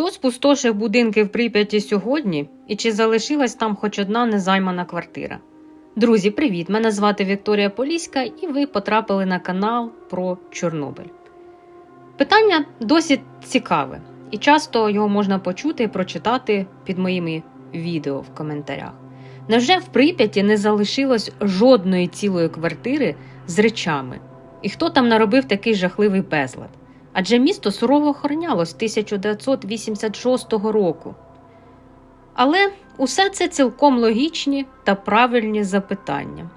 Хто спустошив будинки в Прип'яті сьогодні і чи залишилась там хоч одна незаймана квартира? Друзі, привіт! Мене звати Вікторія Поліська, і ви потрапили на канал про Чорнобиль. Питання досить цікаве, і часто його можна почути і прочитати під моїми відео в коментарях. Невже в Прип'яті не залишилось жодної цілої квартири з речами? І хто там наробив такий жахливий безлад? Адже місто сурово охоронялось 1986 року. Але усе це цілком логічні та правильні запитання.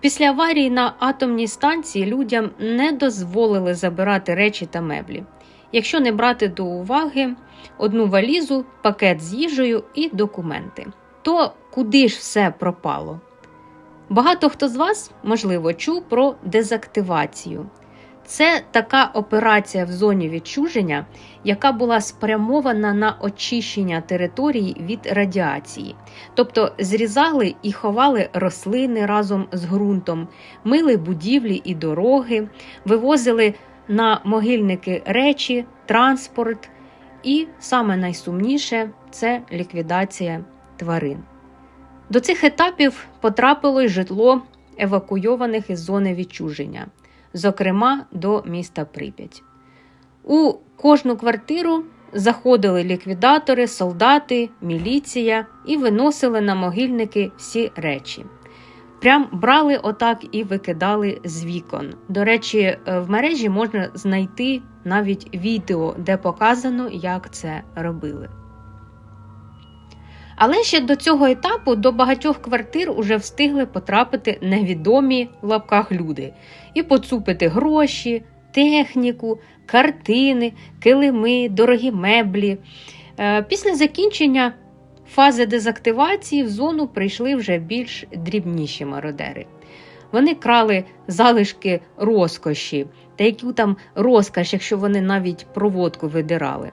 Після аварії на атомній станції людям не дозволили забирати речі та меблі, якщо не брати до уваги одну валізу, пакет з їжею і документи. То куди ж все пропало? Багато хто з вас, можливо, чув про дезактивацію. Це така операція в зоні відчуження, яка була спрямована на очищення території від радіації, тобто зрізали і ховали рослини разом з ґрунтом, мили будівлі і дороги, вивозили на могильники речі, транспорт, і саме найсумніше це ліквідація тварин. До цих етапів потрапило й житло евакуйованих із зони відчуження зокрема до міста Прип'ять. У кожну квартиру заходили ліквідатори, солдати, міліція і виносили на могильники всі речі. Прям брали отак і викидали з вікон. До речі, в мережі можна знайти навіть відео, де показано, як це робили. Але ще до цього етапу до багатьох квартир уже встигли потрапити невідомі в лапках люди і поцупити гроші, техніку, картини, килими, дорогі меблі. Е, після закінчення фази дезактивації в зону прийшли вже більш дрібніші мародери. Вони крали залишки розкоші, та яку там розкаш, якщо вони навіть проводку видирали.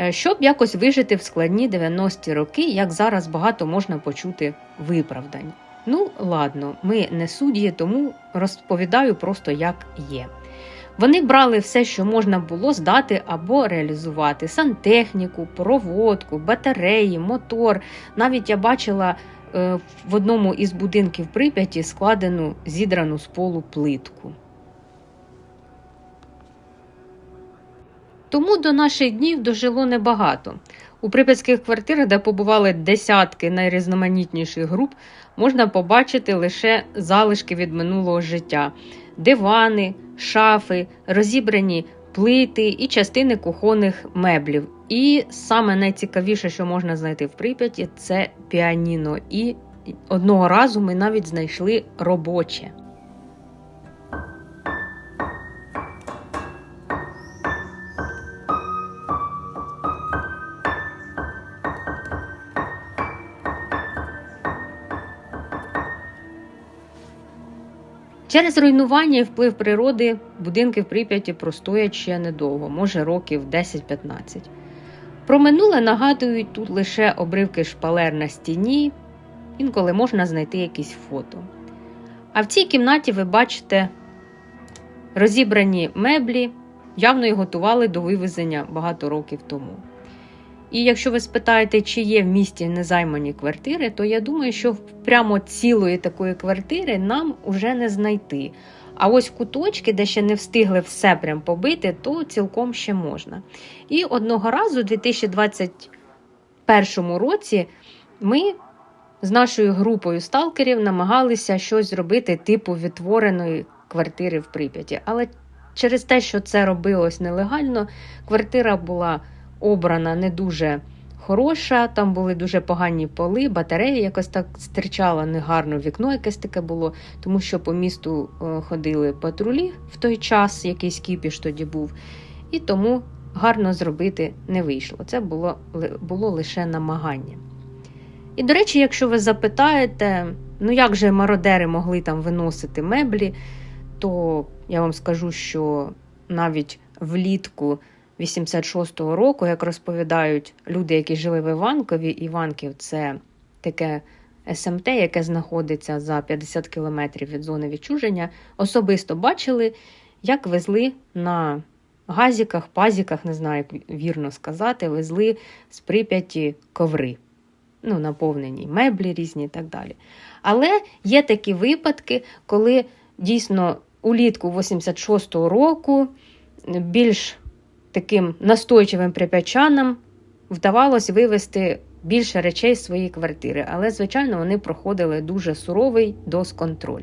Е, щоб якось вижити в складні 90-ті роки, як зараз багато можна почути виправдань. Ну, ладно, ми не судді, тому розповідаю просто, як є. Вони брали все, що можна було здати або реалізувати: сантехніку, проводку, батареї, мотор. Навіть я бачила е, в одному із будинків Прип'яті складену зідрану з полу плитку. Тому до наших днів дожило небагато. У прип'ятських квартирах, де побували десятки найрізноманітніших груп, можна побачити лише залишки від минулого життя: дивани, шафи, розібрані плити і частини кухонних меблів. І саме найцікавіше, що можна знайти в Прип'яті, це піаніно. І одного разу ми навіть знайшли робоче. Через руйнування і вплив природи будинки в Прип'яті простоять ще недовго, може років 10-15. Про минуле нагадують тут лише обривки шпалер на стіні, інколи можна знайти якісь фото. А в цій кімнаті ви бачите розібрані меблі, явно їх готували до вивезення багато років тому. І якщо ви спитаєте, чи є в місті незаймані квартири, то я думаю, що прямо цілої такої квартири нам уже не знайти. А ось куточки, де ще не встигли все прям побити, то цілком ще можна. І одного разу, у 2021 році, ми з нашою групою сталкерів намагалися щось зробити типу відтвореної квартири в Прип'яті. Але через те, що це робилось нелегально, квартира була обрана не дуже хороша, там були дуже погані поли, батарея якось так стирчала негарно, вікно якесь таке було, тому що по місту е, ходили патрулі в той час, якийсь кіпіш тоді був, і тому гарно зробити не вийшло. Це було, було лише намагання. І, до речі, якщо ви запитаєте, ну як же мародери могли там виносити меблі, то я вам скажу, що навіть влітку 86-го року, як розповідають люди, які жили в Іванкові, Іванків це таке СМТ, яке знаходиться за 50 кілометрів від зони відчуження, особисто бачили, як везли на газіках, пазіках, не знаю, як вірно сказати, везли з Прип'яті коври. Ну, наповнені меблі різні і так далі. Але є такі випадки, коли дійсно улітку 86-го року більш таким настойчивим прип'ячанам вдавалось вивезти більше речей з своєї квартири. Але, звичайно, вони проходили дуже суровий досконтроль.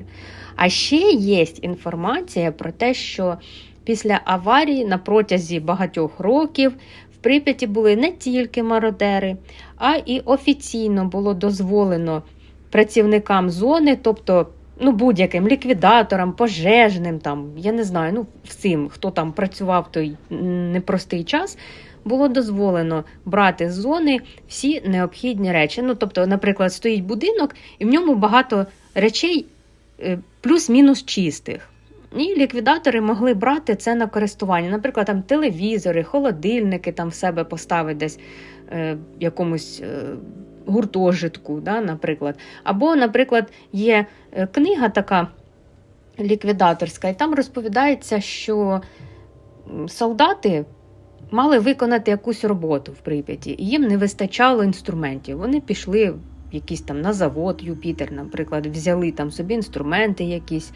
А ще є інформація про те, що після аварії на протязі багатьох років в Прип'яті були не тільки мародери, а і офіційно було дозволено працівникам зони, тобто ну, будь-яким ліквідаторам, пожежним, там, я не знаю, ну, всім, хто там працював той непростий час, було дозволено брати з зони всі необхідні речі. Ну, тобто, наприклад, стоїть будинок, і в ньому багато речей е, плюс-мінус чистих. І ліквідатори могли брати це на користування. Наприклад, там телевізори, холодильники там в себе поставити десь е, якомусь е, гуртожитку, да, наприклад. Або, наприклад, є е, книга така ліквідаторська, і там розповідається, що солдати мали виконати якусь роботу в Прип'яті, і їм не вистачало інструментів. Вони пішли в якийсь там на завод Юпітер, наприклад, взяли там собі інструменти якісь.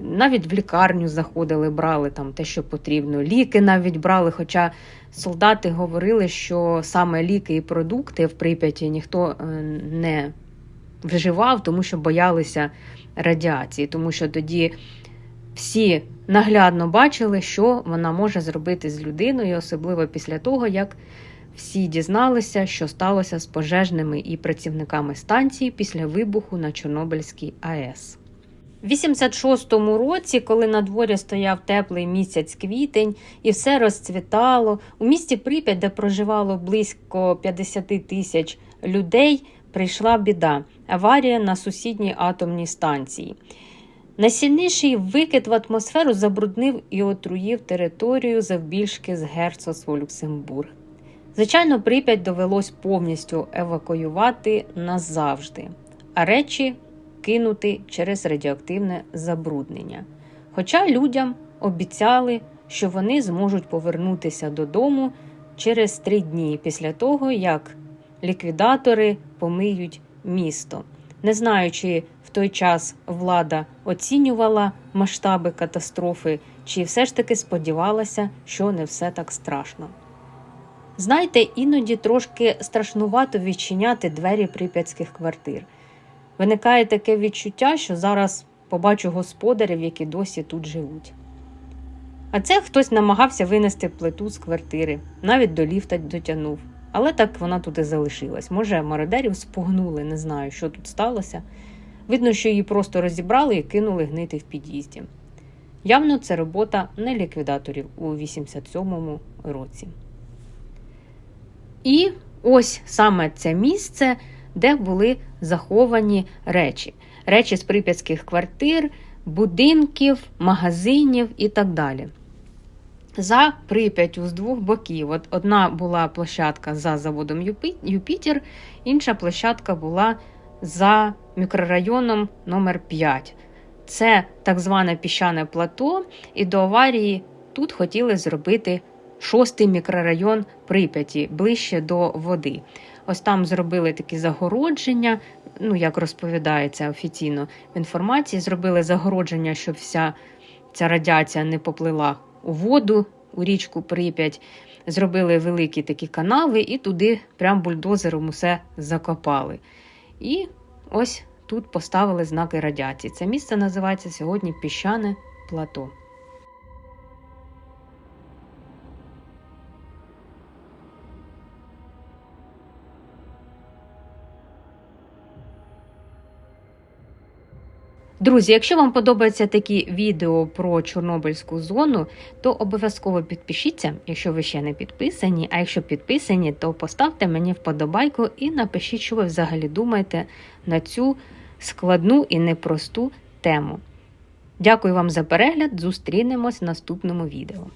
Навіть в лікарню заходили, брали там те, що потрібно. Ліки навіть брали. Хоча солдати говорили, що саме ліки і продукти в Прип'яті ніхто е, не вживав, тому що боялися радіації, тому що тоді всі наглядно бачили, що вона може зробити з людиною, особливо після того, як всі дізналися, що сталося з пожежними і працівниками станції після вибуху на Чорнобильській АЕС. В 86-му році, коли на дворі стояв теплий місяць квітень і все розцвітало, у місті Прип'ять, де проживало близько 50 тисяч людей, прийшла біда аварія на сусідній атомній станції. Найсильніший викид в атмосферу забруднив і отруїв територію завбільшки з герцогства Люксембург. Звичайно, Прип'ять довелось повністю евакуювати назавжди, а речі кинути через радіоактивне забруднення. Хоча людям обіцяли, що вони зможуть повернутися додому через три дні після того, як ліквідатори помиють місто. Не знаю, чи в той час влада оцінювала масштаби катастрофи, чи все ж таки сподівалася, що не все так страшно. Знаєте, іноді трошки страшнувато відчиняти двері прип'ятських квартир. Виникає таке відчуття, що зараз побачу господарів, які досі тут живуть. А це хтось намагався винести плиту з квартири, навіть до ліфта дотягнув. Але так вона тут і залишилась. Може, мародерів спугнули, не знаю, що тут сталося. Видно, що її просто розібрали і кинули гнити в під'їзді. Явно, це робота не ліквідаторів у 87-му році. І ось саме це місце, де були заховані речі. Речі з прип'ятських квартир, будинків, магазинів і так далі. За Прип'яттю з двох боків. От Одна була площадка за заводом Юпітер, інша площадка була за мікрорайоном номер 5 Це так зване піщане плато, і до аварії тут хотіли зробити шостий мікрорайон Прип'яті, ближче до води. Ось там зробили такі загородження, ну як розповідається офіційно в інформації, зробили загородження, щоб вся ця радіація не поплила у воду, у річку Прип'ять. Зробили великі такі канави і туди прям бульдозером усе закопали. І ось тут поставили знаки радіації. Це місце називається сьогодні піщане плато. Друзі, якщо вам подобаються такі відео про Чорнобильську зону, то обов'язково підпишіться, якщо ви ще не підписані. А якщо підписані, то поставте мені вподобайку і напишіть, що ви взагалі думаєте на цю складну і непросту тему. Дякую вам за перегляд. Зустрінемось в наступному відео.